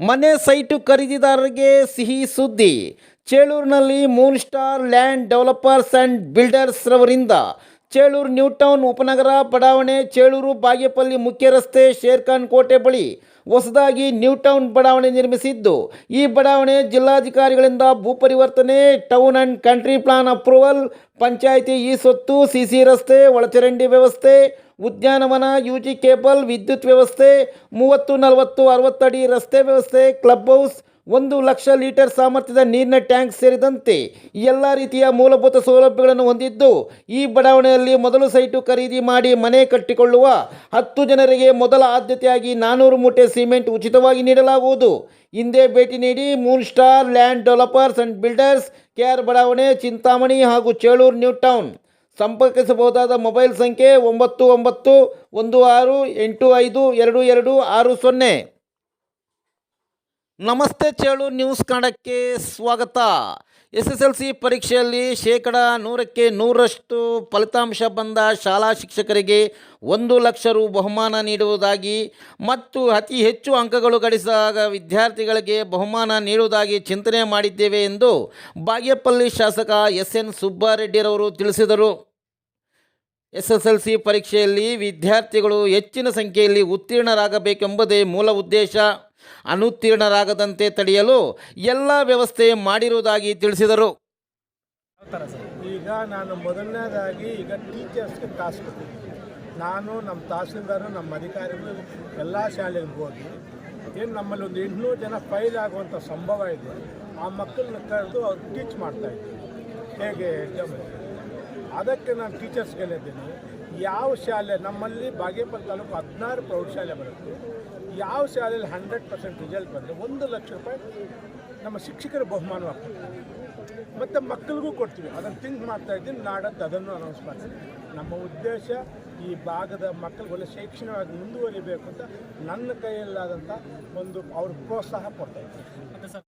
ಮನೆ ಸೈಟು ಖರೀದಿದಾರರಿಗೆ ಸಿಹಿ ಸುದ್ದಿ. ಚೇಳೂರಿನಲ್ಲಿ moon star land developers and builders ರವರಿಂದ Chelur new town ಉಪನಗರ, ಬಡಾವಣೆ, ಚೇಳೂರು, ಬಾಗೇಪಲ್ಲಿ ಮುಖ್ಯ ರಸ್ತೆ ಶೇರ್ಖಾನ್ ಕೋಟೆ ಬಳಿ ಹೊಸದಾಗಿ ನ್ಯೂ ಟೌನ್ ಬಡಾವಣೆ ನಿರ್ಮಿಸಿದ್ದು. ಈ ಬಡಾವಣೆ ಜಿಲ್ಲಾಧಿಕಾರಿಗಳಿಂದ ಭೂ ಪರಿವರ್ತನೆ town and country plan approval, panchayat ಈ ಸೊತ್ತು, ಸಿಸಿ ರಸ್ತೆ, ಒಳಚರಂಡಿ ವ್ಯವಸ್ಥೆ, ಉದ್ಯಾನವನ ಯು ಜಿ ಕೇಬಲ್, ವಿದ್ಯುತ್ ವ್ಯವಸ್ಥೆ, ಮೂವತ್ತು ನಲವತ್ತು ಅರವತ್ತಡಿ ರಸ್ತೆ ವ್ಯವಸ್ಥೆ, ಕ್ಲಬ್ ಹೌಸ್ ಒಂದು ಲಕ್ಷ ಲೀಟರ್ ಸಾಮರ್ಥ್ಯದ ನೀರಿನ ಟ್ಯಾಂಕ್ ಸೇರಿದಂತೆ ಎಲ್ಲ ರೀತಿಯ ಮೂಲಭೂತ ಸೌಲಭ್ಯಗಳನ್ನು ಹೊಂದಿದ್ದು, ಈ ಬಡಾವಣೆಯಲ್ಲಿ ಮೊದಲು ಸೈಟು ಖರೀದಿ ಮಾಡಿ ಮನೆ ಕಟ್ಟಿಕೊಳ್ಳುವ ಹತ್ತು ಜನರಿಗೆ ಮೊದಲ ಆದ್ಯತೆಯಾಗಿ ನಾನ್ನೂರು ಮೂಟೆ ಸಿಮೆಂಟ್ ಉಚಿತವಾಗಿ ನೀಡಲಾಗುವುದು. ಹಿಂದೆ ಭೇಟಿ ನೀಡಿ moon star land developers and builders K R ಬಡಾವಣೆ, ಚಿಂತಾಮಣಿ ಹಾಗೂ ಚೇಳೂರು ನ್ಯೂ ಟೌನ್. ಸಂಪರ್ಕಿಸಬಹುದಾದ ಮೊಬೈಲ್ ಸಂಖ್ಯೆ ಒಂಬತ್ತು ಒಂಬತ್ತು ಒಂದು ಆರು ಎಂಟು ಐದು ಎರಡು ಎರಡು ಆರು ಸೊನ್ನೆ. ನಮಸ್ತೆ ಚೇಳು ನ್ಯೂಸ್ ಕನ್ನಡಕ್ಕೆ ಸ್ವಾಗತ. ಎಸ್ ಎಸ್ ಎಲ್ ಸಿ ಪರೀಕ್ಷೆಯಲ್ಲಿ ಶೇಕಡ ನೂರಕ್ಕೆ ನೂರಷ್ಟು ಫಲಿತಾಂಶ ಬಂದ ಶಾಲಾ ಶಿಕ್ಷಕರಿಗೆ ಒಂದು ಲಕ್ಷ ರು ಬಹುಮಾನ ನೀಡುವುದಾಗಿ ಮತ್ತು ಅತಿ ಹೆಚ್ಚು ಅಂಕಗಳು ಗಳಿಸಿದಾಗ ವಿದ್ಯಾರ್ಥಿಗಳಿಗೆ ಬಹುಮಾನ ನೀಡುವುದಾಗಿ ಚಿಂತನೆ ಮಾಡಿದ್ದೇವೆ ಎಂದು ಬಾಗೇಪಲ್ಲಿ ಶಾಸಕ ಎಸ್ ಎನ್ ಸುಬ್ಬಾರೆಡ್ಡಿರವರು ತಿಳಿಸಿದರು. ಎಸ್ ಎಸ್ ಎಲ್ ಸಿ ಪರೀಕ್ಷೆಯಲ್ಲಿ ವಿದ್ಯಾರ್ಥಿಗಳು ಹೆಚ್ಚಿನ ಸಂಖ್ಯೆಯಲ್ಲಿ ಉತ್ತೀರ್ಣರಾಗಬೇಕೆಂಬುದೇ ಮೂಲ ಉದ್ದೇಶ. ಅನುತ್ತೀರ್ಣರಾಗದಂತೆ ತಡೆಯಲು ಎಲ್ಲ ವ್ಯವಸ್ಥೆ ಮಾಡಿರುವುದಾಗಿ ತಿಳಿಸಿದರು. ಈಗ ನಾನು ಮೊದಲನೇದಾಗಿ ಈಗ ಟೀಚರ್ಸ್ಗೆ ಕೊಟ್ಟಿದ್ದೀನಿ. ನಾನು ನಮ್ಮ ತಹಸೀಲ್ದಾರು, ನಮ್ಮ ಅಧಿಕಾರಿಗಳು, ಎಲ್ಲ ಶಾಲೆಗೆ ಹೋಗಿ ಏನು ನಮ್ಮಲ್ಲಿ ಒಂದು ಎಂಟುನೂರು ಜನ ಫೈಲ್ ಆಗುವಂಥ ಸಂಭವ ಇದೆ, ಆ ಮಕ್ಕಳನ್ನ ಕರೆದು ಅವ್ರು ಟೀಚ್ ಮಾಡ್ತಾ ಇದ್ದೀನಿ ಹೇಗೆ ಅದಕ್ಕೆ ನಾನು ಟೀಚರ್ಸ್ಗೆಲ್ಲಿದ್ದೀನಿ ಯಾವ ಶಾಲೆ? ನಮ್ಮಲ್ಲಿ ಬಾಗೇಪಲ್ಲಿ ತಾಲೂಕು ಹದಿನಾರು ಪ್ರೌಢಶಾಲೆ ಬರುತ್ತೆ. ಯಾವ ಶಾಲೆಯಲ್ಲಿ ಹಂಡ್ರೆಡ್ ಪರ್ಸೆಂಟ್ ರಿಸಲ್ಟ್ ಬಂದರೆ ಒಂದು ಲಕ್ಷ ರೂಪಾಯಿ ನಮ್ಮ ಶಿಕ್ಷಕರ ಬಹುಮಾನವಾಗ್ತದೆ ಮತ್ತು ಮಕ್ಕಳಿಗೂ ಕೊಡ್ತೀವಿ. ಅದನ್ನು ಥಿಂಕ್ ಮಾಡ್ತಾ ಇದ್ದೀನಿ. ನಾಡದ್ದು ಅದನ್ನು ಅನೌನ್ಸ್ ಮಾಡ್ತೀನಿ. ನಮ್ಮ ಉದ್ದೇಶ ಈ ಭಾಗದ ಮಕ್ಕಳು ಒಳ್ಳೆ ಶೈಕ್ಷಣಿಕವಾಗಿ ಮುಂದುವರಿಬೇಕು ಅಂತ ನನ್ನ ಕೈಯಲ್ಲಾದಂಥ ಒಂದು ಅವ್ರ ಪ್ರೋತ್ಸಾಹ ಕೊಡ್ತಾ ಇದ್ದೀನಿ